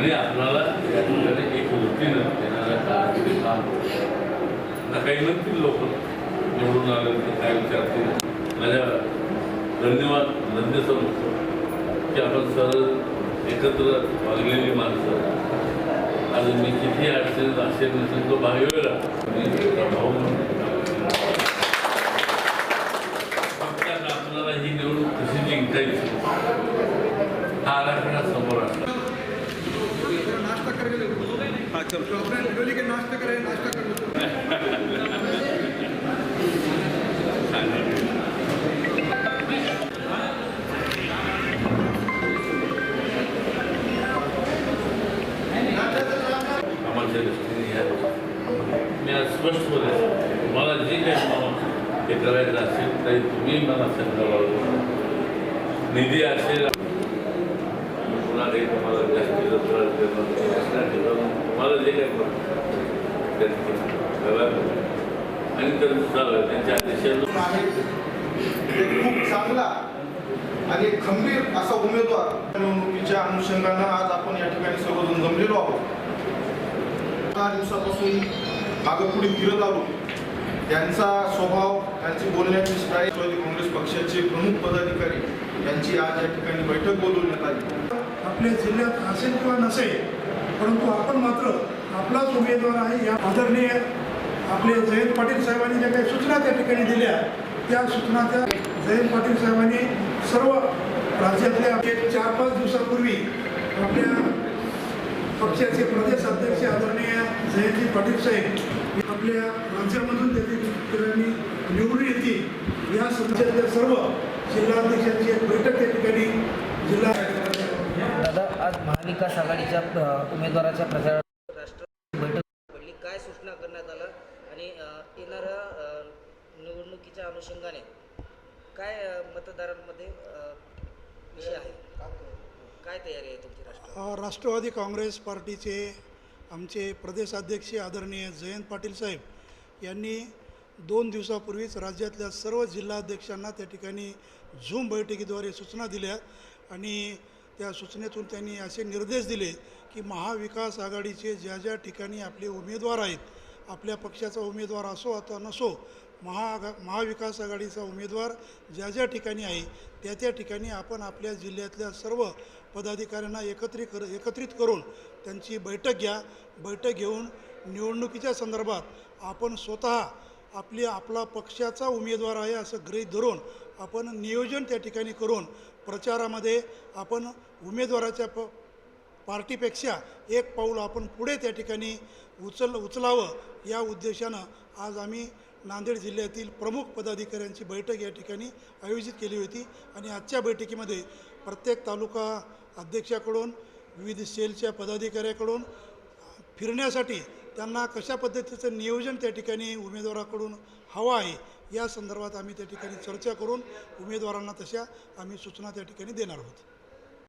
आणि आपल्याला या ठिकाणी एक वृत्तीनं येणाऱ्या काळामध्ये काम आता काही म्हणतील लोक निवडून आले तर काय विचारतील? माझ्या धन्यवाद धन्य समजतो. की आपण सरळ एकत्र वागलेली माणसं. आज मी किती अडचणीत असेल नसेल तो भाग वेगळा मी भाऊ म्हणून फक्त आपल्याला ही निवडणूक कशी जिंकायची? नाश्ता करेंगे हाँ चल अपने डोली के नाश्ता करें नाश्ता कर कामाच्या दृष्टीने ह्या मी आज स्पष्ट बोलेन मला जे काही मला हे करायचं असेल तरी तुम्ही मला सांगावं निधी असेल पुन्हा काही तुम्हाला जास्तीचा त्रास तुम्हाला जे काही आणि तर झालं त्यांच्या देशात आहे. खूप चांगला आणि खंबीर असा उमेदवार निवडणुकीच्या अनुषंगानं आज आपण या ठिकाणी सर्वजण जमलेलो आहोत. दहा दिवसापासून मागं पुढे फिरत आलो. त्यांचा स्वभाव त्यांची बोलण्याची स्टाईल राष्ट्रवादी काँग्रेस पक्षाचे प्रमुख पदाधिकारी यांची आज या ठिकाणी बैठक बोलवण्यात आली. आपल्या जिल्ह्यात असेल किंवा नसेल परंतु आपण मात्र आपलाच उमेदवार आहे. या आदरणीय आपले जयंत पाटील साहेबांनी ज्या काही सूचना त्या ठिकाणी दिल्या त्या सूचना त्या जयंत पाटील साहेबांनी सर्व राज्यातल्या चार पाच दिवसापूर्वी आपल्या पक्षाचे प्रदेश अध्यक्ष आदरणीय जयंती पाटील साहेब आपल्या राज्यामधून त्यांनी निवडून येतील. या संदर्भातल्या सर्व जिल्हाध्यक्षांची एक बैठक त्या ठिकाणी जिल्हा दादा आज महाविकास आघाडीच्या उमेदवाराच्या प्रचारात राष्ट्र बैठक पडली. काय सूचना करण्यात आलं? आणि येणाऱ्या निवडणुकीच्या अनुषंगाने काय मतदारांमध्ये विषय आहे? काय तयारी आहे तुमची राष्ट्र राष्ट्रवादी काँग्रेस पार्टीचे आमचे प्रदेशाध्यक्ष आदरणीय जयंत पाटील साहेब यांनी दोन दिवसापूर्वीच राज्यातल्या सर्व जिल्हाध्यक्षांना त्या ठिकाणी झूम बैठकीद्वारे सूचना दिल्या. आणि त्या सूचनेतून त्यांनी असे निर्देश दिले की महाविकास आघाडीचे ज्या ज्या ठिकाणी आपले उमेदवार आहेत आपल्या पक्षाचा उमेदवार असो अथवा नसो महाआघा महाविकास आघाडीचा उमेदवार ज्या ज्या ठिकाणी आहे त्या त्या ठिकाणी आपण आपल्या जिल्ह्यातल्या सर्व पदाधिकाऱ्यांना एकत्रित कर एकत्रित करून त्यांची बैठक घ्या. बैठक घेऊन निवडणुकीच्या संदर्भात आपण स्वतः आपली आपला पक्षाचा उमेदवार आहे असं गृहीत धरून आपण नियोजन त्या ठिकाणी करून प्रचारामध्ये आपण उमेदवाराच्या प पार्टीपेक्षा एक पाऊल आपण पुढे त्या ठिकाणी उचल उचलावं या उद्देशानं आज आम्ही नांदेड जिल्ह्यातील प्रमुख पदाधिकाऱ्यांची बैठक या ठिकाणी आयोजित केली होती. आणि आजच्या बैठकीमध्ये प्रत्येक तालुका अध्यक्षाकडून विविध सेलच्या पदाधिकाऱ्याकडून फिरण्यासाठी त्यांना कशा पद्धतीचं नियोजन त्या ठिकाणी उमेदवाराकडून हवं आहे या संदर्भात आम्ही त्या ठिकाणी चर्चा करून उमेदवारांना तशा आम्ही सूचना त्या ठिकाणी देणार आहोत.